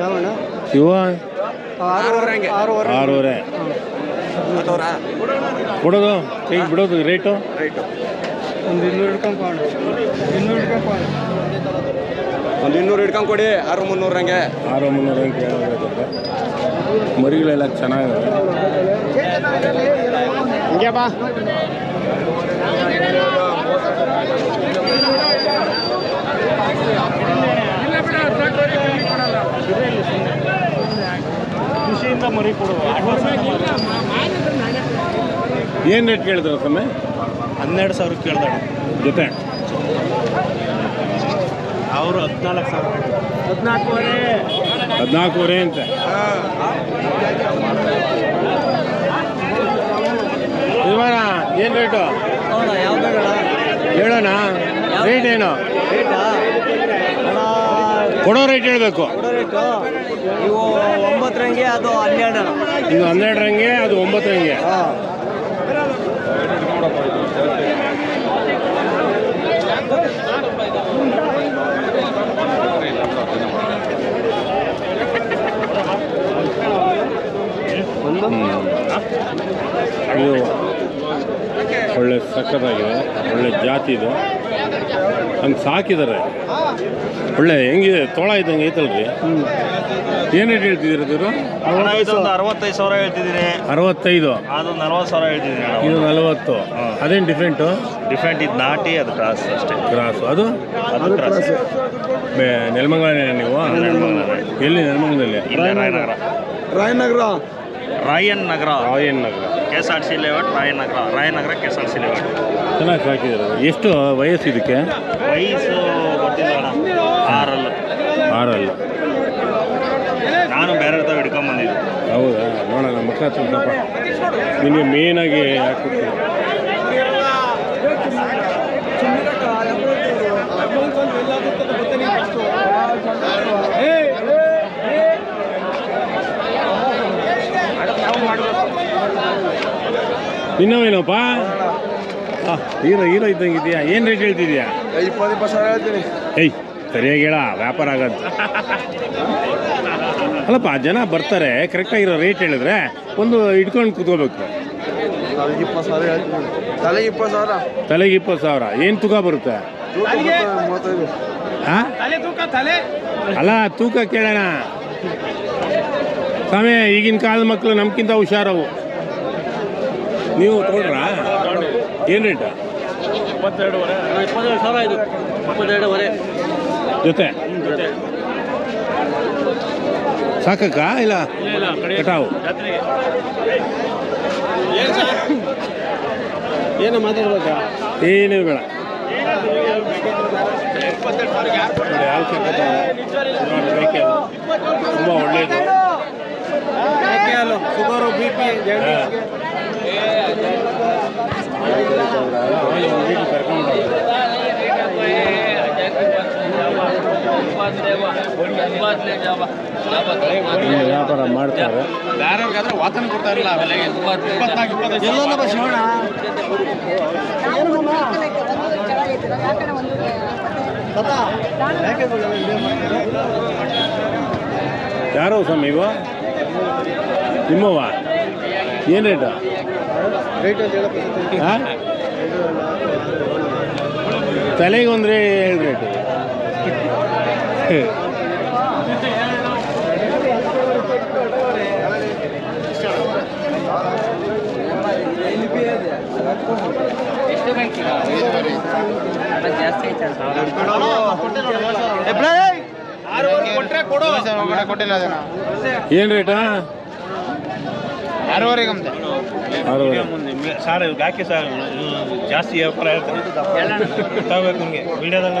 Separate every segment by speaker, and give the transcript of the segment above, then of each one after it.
Speaker 1: ಯಾವಣ್ಣ?
Speaker 2: ಇವ
Speaker 1: ಆರೂವರೆ.
Speaker 2: ಕೊಡೋದು? ಈಗ ಬಿಡೋದು ರೇಟು?
Speaker 1: ಒಂದು ಇನ್ನೂರು ಹಿಡ್ಕೊಂಡ್ ಇನ್ನೂರು ಹಿಡ್ಕೊಂಡ್
Speaker 3: ಒಂದು ಇನ್ನೂರು ಹಿಡ್ಕೊಂಡು ಕೊಡಿ. ಆರು ಮುನ್ನೂರು ಹಂಗೆ
Speaker 2: ಆರು ಮುನ್ನೂರು ಹಂಗೆ ಮರಿಗಳೆಲ್ಲ ಚೆನ್ನಾಗಿದೆ
Speaker 1: ಹಿಂಗೆ ಬಾ. ಖುಷಿಯಿಂದ ಮರಿ ಕೊಡುವ
Speaker 2: ಏನು ರೇಟ್ ಕೇಳಿದ್ರು ಸಮಯ
Speaker 1: ಹನ್ನೆರಡು ಸಾವಿರ ಕೇಳ್ದಾಡ
Speaker 2: ಜೊತೆ?
Speaker 1: ಅವರು ಹದಿನಾಲ್ಕು ಸಾವಿರ. ಹದಿನಾಲ್ಕೂವರೆ.
Speaker 2: ಹದಿನಾಲ್ಕೂವರೆ ಅಂತ ಇವಾರ ಏನು ರೇಟು
Speaker 1: ಹೌದಾ ಯಾವ್ದು
Speaker 2: ಹೇಳೋಣ ರೇಟ್ ಏನು ಕೊಡೋ ರೇಟ್ ಹೇಳಬೇಕು.
Speaker 1: ನೀವು ಇವು ಒಂಬತ್ತರಂಗೆ ಅದು ಹನ್ನೆರಡು
Speaker 2: ಇದು ಹನ್ನೆರಡರಂಗೆ ಅದು ಒಂಬತ್ತರಂಗೆ
Speaker 1: ಹಾಂ.
Speaker 2: ಇದು ಒಳ್ಳೆ ಸಕ್ಕತ್ತಾಗಿದೆ ಒಳ್ಳೆ ಜಾತಿ ಇದು. ಹಂಗೆ ಸಾಕಿದ್ದಾರೆ ಒಳ್ಳೆ ಹೆಂಗಿದೆ ತೋಳ ಇದ್ದಂಗೆ ಐತಲ್ರಿ? ಏನು ರೇಟ್ ಹೇಳ್ತಿದ್ದೀರಿ ಇವರು
Speaker 4: ಅರವತ್ತೈದು ಸಾವಿರ ಹೇಳ್ತಿದ್ದೀನಿ
Speaker 2: ಅರವತ್ತೈದು?
Speaker 4: ಅದು ನಲ್ವತ್ತು ಸಾವಿರ ಹೇಳ್ತಿದ್ದೀನಿ
Speaker 2: ಇದು ನಲವತ್ತು. ಅದೇನು ಡಿಫ್ರೆಂಟು
Speaker 4: ಡಿಫ್ರೆಂಟ್ ಇದು ನಾಟಿ ಅದು ಕ್ರಾಸ್ ಅಷ್ಟೇ.
Speaker 2: ಕ್ರಾಸ್. ಅದು?
Speaker 4: ಅದು ಕ್ರಾಸ್.
Speaker 2: ಬೆ- ನೆಲಮಂಗಲನೇ ನೀವು? ಎಲ್ಲಿ ನೆಲಮಂಗಲದಲ್ಲಿ?
Speaker 4: ಇಲ್ಲ Rayanagar.
Speaker 1: Rayanagar.
Speaker 4: Rayan Nagar
Speaker 2: Rayan Nagar
Speaker 4: K S R C layout Rayan Nagar Rayanagar K S R C layout.
Speaker 2: ಚೆನ್ನಾಗಿ ಸಾಕಿದ್ದಾರೆ. ಎಷ್ಟು ವಯಸ್ಸು ಇದಕ್ಕೆ?
Speaker 4: ವಯಸ್ಸು ಆರಲ್ಲ ಅಣ್ಣ. ಆರಲ್ಲು.
Speaker 2: ಆರಲ್ಲ.
Speaker 4: ನಾನು ಬೇರೆ ತಾವು ಹಿಡ್ಕೊಂಬಂದಿದ್ದೆ
Speaker 2: ಹೌದಾ? ನೋಡೋಣ ಮಕ್ಕಳ ಸ್ವಲ್ಪ ನಿಮಗೆ ಮೇನಾಗಿ ಹಾಕ್ಬಿಡ್ತೀನಿ ಇನ್ನವೇನಪ್ಪ ಹಾಂ ಹೀರೋ ಹೀರೋ ಇದ್ದಂಗೆ ಇದೆಯಾ? ಏನು ರೇಟ್ ಹೇಳ್ತಿದ್ಯಾ?
Speaker 3: ಇಪ್ಪತ್ತು ಇಪ್ಪತ್ತು ಸಾವಿರ ಹೇಳ್ತೀನಿ.
Speaker 2: ಏಯ್ ಸರಿಯಾಗಿ ಹೇಳ ವ್ಯಾಪಾರ ಆಗೋದು. ಅಲ್ಲಪ್ಪ ಜನ ಬರ್ತಾರೆ ಕರೆಕ್ಟಾಗಿರೋ ರೇಟ್ ಹೇಳಿದ್ರೆ ಒಂದು ಇಟ್ಕೊಂಡು ಕೂತ್ಕೋಬೇಕು.
Speaker 3: ತಲೆಗೆ ಇಪ್ಪತ್ತು ಸಾವಿರ ಹೇಳ್ತೀನಿ. ತಲೆಗೆ ಇಪ್ಪತ್ತು ಸಾವಿರ?
Speaker 2: ತಲೆಗೆ ಇಪ್ಪತ್ತು ಸಾವಿರ. ಏನು ತೂಕ ಬರುತ್ತೆ?
Speaker 3: ಮೂವತ್ತೈದು.
Speaker 2: ಹಾಂ ಅಲ್ಲ ತೂಕ ಕೇಳೋಣ. ಸ್ವಾಮಿ ಈಗಿನ ಕಾಲದ ಮಕ್ಕಳು ನಮ್ಗಿಂತ ಹುಷಾರವು. ನೀವು ತೊಗೊಂಡ್ರಾ? ಏನು ರೇಟ
Speaker 1: ಇಪ್ಪತ್ತೆರಡುವರೆ. ಇಪ್ಪತ್ತೆರಡು ಸಾವಿರ ಇದು. ಇಪ್ಪತ್ತೆರಡುವರೆ.
Speaker 2: ಜೊತೆ? ಸಾಕಕ್ಕ? ಇಲ್ಲ? ಕಟಾವು
Speaker 1: ಏನು ಮಾತಾಡ್ಬೇಕಾ?
Speaker 2: ಏನು ಬೇಡ ನೋಡಿ, ಒಳ್ಳೆಯದು
Speaker 1: ಸುಮಾರು ಬಿ ಮೇಕೆ
Speaker 2: ಮಾಡ್ತಾರೆ. ವ್ಯಾಪಾರ ಮಾಡ್ತಾರೆ
Speaker 1: ಎಲ್ಲೋನಪ್ಪ ಶಿವಣ್ಣ.
Speaker 2: ಯಾರೋ ಸ್ವಾಮಿ ಇವ? ನಿಮ್ಮವ ಏನು ರೇಟ
Speaker 1: ರೇಟ್ ಅಂತ ಹೇಳಪ್ಪ
Speaker 2: ಹಾಂ ತಲೆಗೆ ಒಂದು ರೇ ರೇಟ್ ರೇಟು ಏನು ರೇಟಾ
Speaker 3: ಆರೂವರೆಗೆ
Speaker 4: ಸರ್ ಇವ್ರಿಗೆ ಹಾಕಿ ಸರ್ ಜಾಸ್ತಿ ವ್ಯಾಪಾರ ಹೇಳ್ತಾರೆ ನಿಮಗೆ. ವಿಡಿಯೋದಲ್ಲಿ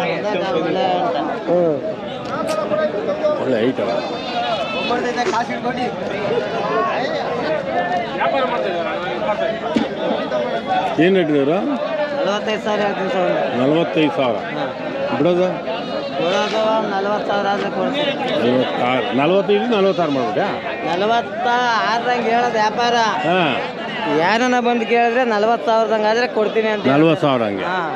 Speaker 2: ಒಳ್ಳೆ
Speaker 1: ಐಟ
Speaker 2: ಏನು ರೇಟ್ ಇವರು
Speaker 1: ನಲವತ್ತೈದು ಸಾವಿರ ಹೇಳ್ತೀನಿ ಸರ್
Speaker 2: ನಲವತ್ತೈದು ಸಾವಿರ. ಬಿಡೋದು?
Speaker 1: ಕೊಡೋದು ನಲವತ್ತು ಸಾವಿರ ಆದರೆ ಕೊಡ್ತೀನಿ.
Speaker 2: ಐವತ್ತಾರು ನಲವತ್ತೈದು ನಲವತ್ತಾರು ಮಾಡ್ಬೇಕಾ?
Speaker 1: ನಲವತ್ತ ಆರ್ದಂಗೆ ಹೇಳೋದು ವ್ಯಾಪಾರ.
Speaker 2: ಹಾಂ.
Speaker 1: ಯಾರನ್ನ ಬಂದು ಕೇಳಿದ್ರೆ ನಲ್ವತ್ತು ಸಾವಿರದಂಗಾದ್ರೆ ಕೊಡ್ತೀನಿ ಅಂತ
Speaker 2: ನಲ್ವತ್ತು ಸಾವಿರ ಹಂಗೆ.
Speaker 1: ಹಾಂ.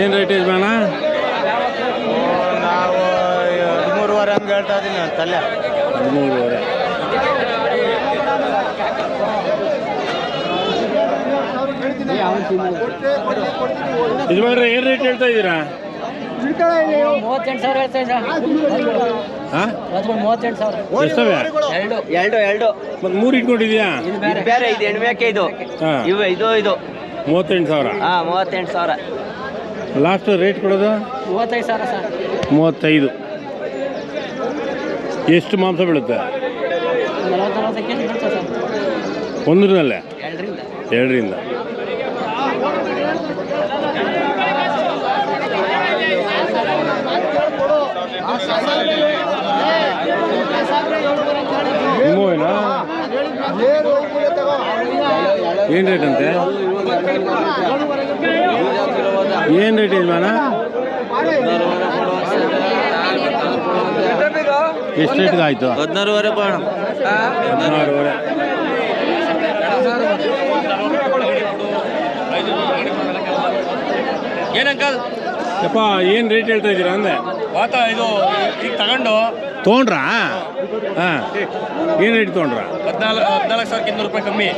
Speaker 2: ಏನು ರೇಟ್ ಯಜಮಾನ
Speaker 4: ನಾವು ಹದಿಮೂರುವರೆ ಹಂಗೆ ಹೇಳ್ತಾ ಇದ್ದೀನಿ ತಲೆ
Speaker 2: ಹದಿಮೂರುವರೆ ಯಜಮಾನ್ರೆ ಏನು ರೇಟ್ ಹೇಳ್ತಾ ಇದ್ದೀರಾ?
Speaker 1: ಮೂವತ್ತೆಂಟು ಸಾವಿರ ಹೇಳ್ತಾ
Speaker 2: ಹಾಂ
Speaker 1: ಮೂವತ್ತೆಂಟು ಸಾವಿರ. ಎರಡು ಎರಡು ಎರಡು.
Speaker 2: ಮತ್ತೆ ಮೂರು ಇಟ್ಕೊಂಡಿದ್ಯಾ?
Speaker 1: ಇದು ಬೇರೆ. ಇದು ಎಣ್ಮೇಕೆ ಇದು
Speaker 2: ಹಾಂ.
Speaker 1: ಇವು ಇದು ಇದು.
Speaker 2: ಮೂವತ್ತೆಂಟು ಸಾವಿರ?
Speaker 1: ಹಾಂ ಮೂವತ್ತೆಂಟು ಸಾವಿರ.
Speaker 2: ಲಾಸ್ಟ್ ರೇಟ್ ಕೊಡೋದು?
Speaker 1: ಮೂವತ್ತೈದು ಸಾವಿರ ಸರ್.
Speaker 2: ಮೂವತ್ತೈದು. ಎಷ್ಟು ಮಾಂಸ ಬೀಳುತ್ತೆ?
Speaker 1: ನಲವತ್ತು ಸರ್.
Speaker 2: ಒಂದರಲ್ಲೇ
Speaker 1: ಎರಡರಿಂದ.
Speaker 2: ಎರಡರಿಂದ. ನಿಮ್ಮವೇನಾ ಏನು ರೇಟ್ ಅಂತೆ? ಏನು ರೇಟ್ ಯಜಮಾನ ಎಷ್ಟು ರೇಟ್ಗೆ ಆಯಿತು?
Speaker 1: ಹದಿನಾರುವರೆ ಬಾಣ
Speaker 2: ಹದಿನಾರುವರೆ.
Speaker 4: ಏನಂಕಲ್
Speaker 2: ಯಪ್ಪ ಏನು ರೇಟ್ ಹೇಳ್ತಾ ಇದ್ದೀರಾ ಅಂದೆ?
Speaker 4: ವಾತ ಇದು ಈಗ ತಗೊಂಡು.
Speaker 2: ತೊಗೊಂಡ್ರಾ? ಹಾಂ. ಏನು ರೇಟ್ ತೊಗೊಂಡ್ರಾ?
Speaker 4: ಹದಿನಾಲ್ಕು ಹದಿನಾಲ್ಕು ಸಾವಿರಕ್ಕೆ ಇನ್ನೂರು ರೂಪಾಯಿ ಕಮ್ಮಿ.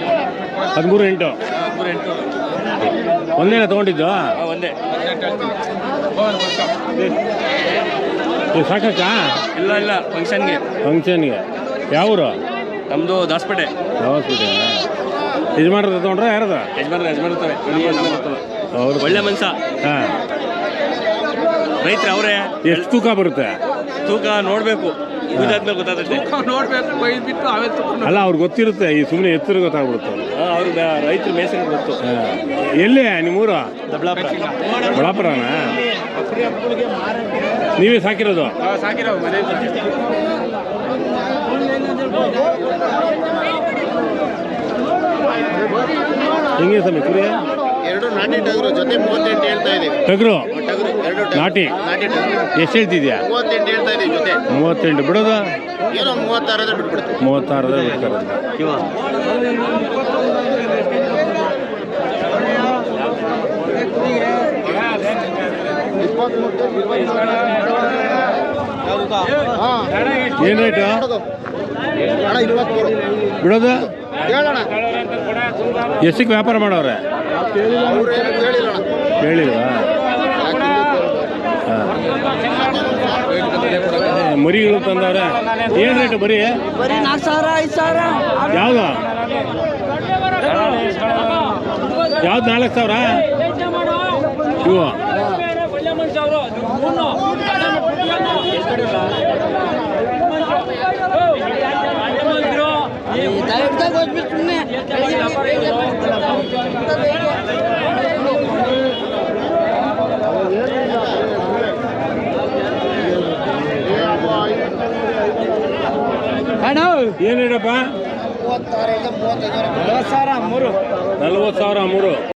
Speaker 2: ಹದಿಮೂರು ಎಂಟು.
Speaker 4: ಹದಿಮೂರು ಎಂಟು.
Speaker 2: ಒಂದೇನ ತಗೊಂಡಿದ್ದು?
Speaker 4: ಒಂದೇ.
Speaker 2: ಸಾಕಾ ಸಾಕಕ್ಕಾ
Speaker 4: ಇಲ್ಲ ಇಲ್ಲ ಫಂಕ್ಷನ್ಗೆ.
Speaker 2: ಫಂಕ್ಷನ್ಗೆ. ಯಾವೂರು?
Speaker 4: ನಮ್ಮದು ದಾಸಪೇಟೆ.
Speaker 2: ಹಾಸ್ಪಿಟಲ್ ಯಜಮಾನ್ರ ತಗೊಂಡ್ರೆ ಯಾರದ
Speaker 4: ಯಜಮಾನ ಯಜಮಾನ್ತಾರೆ
Speaker 2: ಅವ್ರು
Speaker 4: ಒಳ್ಳೆ ಮನ್ಸ.
Speaker 2: ಹಾಂ.
Speaker 4: ರೈತರು ಅವರೇ.
Speaker 2: ಎಷ್ಟು ತೂಕ ಬರುತ್ತೆ?
Speaker 4: ತೂಕ ನೋಡಬೇಕು. ಇದಾದ್ಮೇಲೆ ಗೊತ್ತಾಗುತ್ತೆ. ನೋಡ್ಬೇಕು ಬೈದ್ ಬಿಟ್ಟು ಅವೇ
Speaker 2: ಅಲ್ಲ ಅವ್ರಿಗೆ ಗೊತ್ತಿರುತ್ತೆ ಈ ಸುಮ್ಮನೆ ಎತ್ತರ ಗೊತ್ತಾಗ್ಬಿಡುತ್ತೆ ಅವ್ರಿಗೆ.
Speaker 4: ಅವ್ರಿಗೆ ರೈತರು ಮೇಸರಿಗೆ ಗೊತ್ತು.
Speaker 2: ಹಾಂ. ಎಲ್ಲಿ ನಿಮ್ಮೂರು?
Speaker 4: ದಬ್ಲಾಪುರ
Speaker 2: ಬಳ್ಳಾಪುರನಾ ನೀವೇ ಸಾಕಿರೋದು?
Speaker 4: ಸಾಕಿರೋ ಮನೆ
Speaker 2: ಹೆಂಗೆ ಸ್ವಾಮಿ ಕುರಿ?
Speaker 3: ಎರಡು ನಾಟಿ ಟಗರು ಜೊತೆ ಮೂವತ್ತೆಂಟು ಹೇಳ್ತಾ ಇದೀವಿ
Speaker 2: ಟಗರು?
Speaker 3: ಟಗರು ಎರಡು ಟಗರು.
Speaker 2: ನಾಟಿ?
Speaker 3: ನಾಟಿ ಟಗರು.
Speaker 2: ಎಷ್ಟು ಹೇಳ್ತಿದ್ಯಾ?
Speaker 3: ಮೂವತ್ತೆಂಟು ಹೇಳ್ತಾ ಇದೀವಿ
Speaker 2: ಮೂವತ್ತೆಂಟು ಬಿಡೋದ?
Speaker 3: ಏನೋ ಮೂವತ್ತಾರಾದ್ರೆ ಬಿಟ್ಬಿಡ್ತೀವಿ
Speaker 2: ಮೂವತ್ತಾರದ ಬಿಡ್ತಾರೆ. ಏನು ರೇಟು ಬಿಡೋದು? ಎಷ್ಟಕ್ಕೆ ವ್ಯಾಪಾರ ಮಾಡೋರೆ? ಹೇಳಿಲ್ವಾ ಹಾಂ ಮರಿಗಳು ತಂದವ್ರೆ. ಏನು ರೇಟ್ ಬರೀ?
Speaker 1: ಬರೀ ನಾಲ್ಕು ಸಾವಿರ ಐದು ಸಾವಿರ.
Speaker 2: ಯಾವುದು? ಯಾವ್ದು ನಾಲ್ಕು ಸಾವಿರ? ಇವು.
Speaker 1: ಸುಮ್ಮನೆ ಅಣ್ಣ
Speaker 2: ಏನು ಹೇಳಪ್ಪ
Speaker 1: ನಲವತ್ತು ಸಾವಿರ ಮೂರು.
Speaker 2: ನಲ್ವತ್ತು ಸಾವಿರ ಮೂರು.